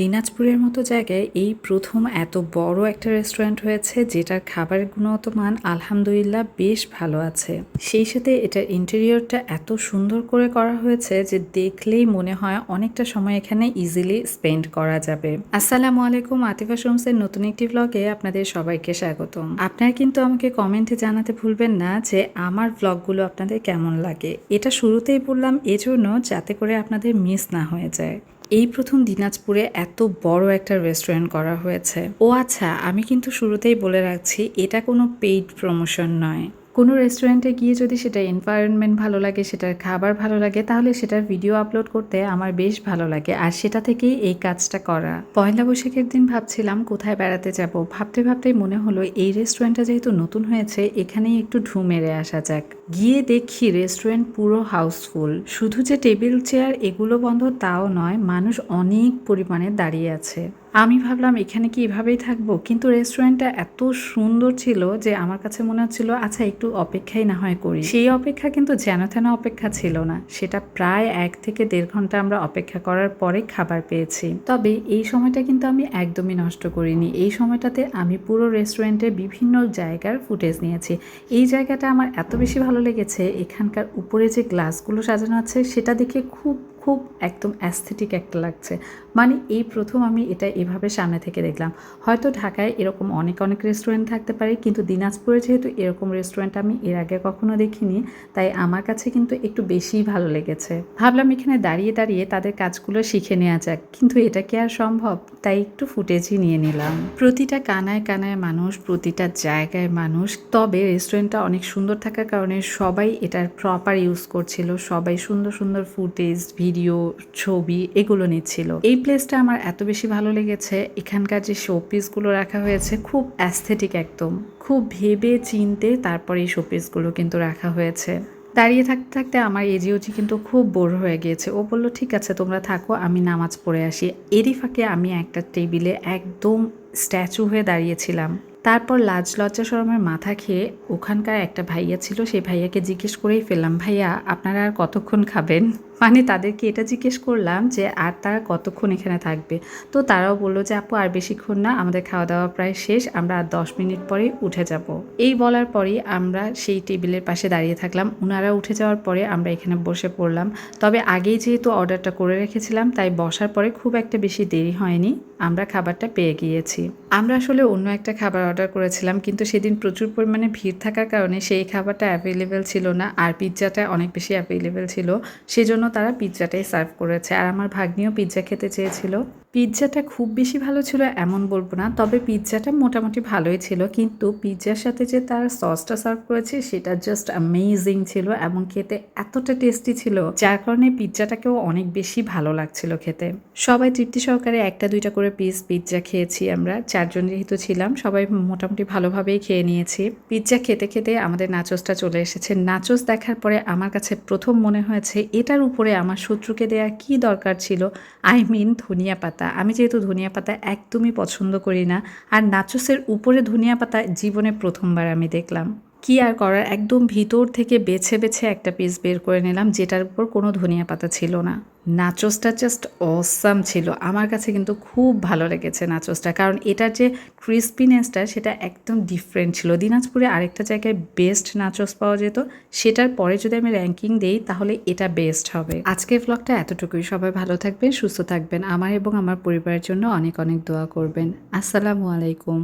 দিনাজপুরের মতো জায়গায় এই প্রথম এত বড় একটা রেস্টুরেন্ট হয়েছে যেটার খাবারের গুণগত মান আলহামদুলিল্লাহ বেশ ভালো আছে। সেই সাথে এটার ইন্টেরিয়রটা এত সুন্দর করে করা হয়েছে যে দেখলেই মনে হয় অনেকটা সময় এখানে ইজিলি স্পেন্ড করা যাবে। আসসালামু আলাইকুম, আতিফা শমসের নতুন একটি ব্লগে আপনাদের সবাইকে স্বাগতম। আপনারা কিন্তু আমাকে কমেন্টে জানাতে ভুলবেন না যে আমার ব্লগগুলো আপনাদের কেমন লাগে। এটা শুরুতেই বললাম, এজন্য যাতে করে আপনাদের মিস না হয়ে যায়। এই প্রথম দিনাজপুরে এত বড় একটা রেস্টুরেন্ট করা হয়েছে। ও আচ্ছা আমি কিন্তু শুরুতেই বলে রাখছি, এটা কোনো পেইড প্রমোশন নয়। কোনো রেস্টুরেন্টে গিয়ে যদি সেটা এনভায়রনমেন্ট ভালো লাগে, সেটার খাবার ভালো লাগে, তাহলে সেটার ভিডিও আপলোড করতে আমার বেশ ভালো লাগে। আর সেটা থেকেই এই কাজটা করা। পয়লা বৈশাখের দিন ভাবছিলাম কোথায় বেড়াতে যাব। ভাবতে ভাবতেই মনে হলো, এই রেস্টুরেন্টটা যেহেতু নতুন হয়েছে, এখানেই একটু ঢু মেরে আসা যাক। গিয়ে দেখি রেস্টুরেন্ট পুরো হাউসফুল শুধু যে টেবিল চেয়ার এগুলো বন্ধ, তাও নয়, মানুষ অনেক পরিমাণে দাঁড়িয়ে আছে। আমি ভাবলাম, এখানে কি এভাবেই থাকব? কিন্তু রেস্টুরেন্টটা এত সুন্দর ছিল যে আমার কাছে মনে হচ্ছিল আচ্ছা একটু অপেক্ষাই না হয় করি। সেই অপেক্ষা কিন্তু যেন তেন অপেক্ষা ছিল না। সেটা প্রায় এক থেকে দেড় ঘণ্টা আমরা অপেক্ষা করার পরে খাবার পেয়েছি। তবে এই সময়টা কিন্তু আমি একদমই নষ্ট করিনি। এই সময়টাতে আমি পুরো রেস্টুরেন্টের বিভিন্ন জায়গার ফুটেজ নিয়েছি। এই জায়গাটা আমার এত বেশি ভালো লেগেছে, এখানকার উপরে যে গ্লাসগুলো সাজানো আছে, সেটা দেখে খুব খুব একদম অ্যাস্থেটিক একটা লাগছে। মানে এই প্রথম আমি এটা এভাবে সামনে থেকে দেখলাম। হয়তো ঢাকায় এরকম অনেক অনেক রেস্টুরেন্ট থাকতে পারে, কিন্তু দিনাজপুরে যেহেতু এরকম রেস্টুরেন্ট আমি এর আগে কখনো দেখিনি, তাই আমার কাছে কিন্তু একটু বেশিই ভালো লেগেছে। ভাবলাম এখানে দাঁড়িয়ে দাঁড়িয়ে তাদের কাজগুলো শিখে নেওয়া যাক, কিন্তু এটা কি আর সম্ভব? তাই একটু ফুটেজই নিয়ে নিলাম। প্রতিটা কানায় কানায় মানুষ, প্রতিটা জায়গায় মানুষ, তবে রেস্টুরেন্টটা অনেক সুন্দর থাকার কারণে সবাই এটার প্রপার ইউজ করছিল, সবাই সুন্দর সুন্দর ফুটেজ ভিডিও ছবি এগুলো নিচ্ছিল। এই প্লেসটা আমার এত বেশি ভালো লেগেছে। এখানকার যে শোপিসগুলো রাখা হয়েছে খুব অ্যাস্থেটিক একদম। খুব ভেবে চিনতে তারপরে এই শোপিসগুলো কিন্তু রাখা হয়েছে। দাঁড়িয়ে থাকতে থাকতে আমার এজিওজি কিন্তু খুব বোর হয়ে গিয়েছে। ও বলল, ঠিক আছে, তোমরা থাকো, আমি নামাজ পড়ে আসি। এরই ফাঁকে আমি একটা টেবিলে একদম স্ট্যাচু হয়ে দাঁড়িয়েছিলাম। তারপর লাজ লজ্জা শরমের মাথা খেয়ে ওখানকার একটা ভাইয়া ছিল, সেই ভাইয়াকে জিজ্ঞেস করেই ফেললাম, ভাইয়া, আপনারা আর কতক্ষণ খাবেন? মানে তাদেরকে এটা জিজ্ঞেস করলাম যে, আর তারা কতক্ষণ এখানে থাকবে? তো তারাও বলল যে, আপু, আর বেশিক্ষণ না, আমাদের খাওয়া দাওয়া প্রায় শেষ, আমরা আর দশ মিনিট পরে উঠে যাব। এই বলার পরেই আমরা সেই টেবিলের পাশে দাঁড়িয়ে থাকলাম। ওনারা উঠে যাওয়ার পরে আমরা এখানে বসে পড়লাম। তবে আগেই যেহেতু অর্ডারটা করে রেখেছিলাম, তাই বসার পরে খুব একটা বেশি দেরি হয়নি, আমরা খাবারটা পেয়ে গিয়েছি। আমরা আসলে অন্য একটা খাবার অর্ডার করেছিলাম, কিন্তু সেদিন প্রচুর পরিমাণে ভিড় থাকার কারণে সেই খাবারটা অ্যাভেলেবেল ছিল না, আর পিৎজাটা অনেক বেশি অ্যাভেলেবেল ছিল। সেজন্য তারা পিৎজাটাই সার্ভ করেছে। আর আমার ভাগ্নিও পিৎজা খেতে চেয়েছিল। পিৎজাটা খুব বেশি ভালো ছিল এমন বলব না, তবে পিৎজাটা মোটামুটি ভালোই ছিল। কিন্তু পিৎজার সাথে যে তার সসটা সার্ভ করেছে, সেটা জাস্ট অ্যামেজিং ছিল এবং খেতে এতটা টেস্টি ছিল, যার কারণে পিৎজাটাকেও অনেক বেশি ভালো লাগছিল খেতে। সবাই তৃপ্তি সহকারে একটা, দুইটা করে পিস পিৎজা খেয়েছি আমরা, চারজন যেহেতু ছিলাম, সবাই মোটামুটি ভালোভাবেই খেয়ে নিয়েছি। পিৎজা খেতে খেতে আমাদের নাচোসটা চলে এসেছে। নাচোস দেখার পরে আমার কাছে প্রথম মনে হয়েছে, এটার উপরে আমার শত্রুকে দেওয়া কি দরকার ছিল? আই মিন ধনিয়া পাতা। পাতা। আমি যেহেতু ধনিয়া পাতা একদমই পছন্দ করি না, আর নাচোসের উপরে ধনিয়া পাতা জীবনে প্রথমবার আমি দেখলাম। কি আর করার? একদম ভিতর থেকে বেছে বেছে একটা পিস বের করে নিলাম, যেটার উপর কোনো ধনিয়া পাতা ছিল না। নাচোসটা জাস্ট অসাম ছিল। আমার কাছে কিন্তু খুব ভালো লেগেছে নাচোসটা, কারণ এটার যে ক্রিস্পিনেসটা সেটা একদম ডিফারেন্ট ছিল। দিনাজপুরে আরেকটা জায়গায় বেস্ট নাচোস পাওয়া যেত, সেটার পরে যদি আমি র্যাঙ্কিং দিই, তাহলে এটা বেস্ট হবে। আজকের ব্লগটা এতটুকুই। সবাই ভালো থাকবেন, সুস্থ থাকবেন। আমার এবং আমার পরিবারের জন্য অনেক অনেক দোয়া করবেন। আসসালামু আলাইকুম।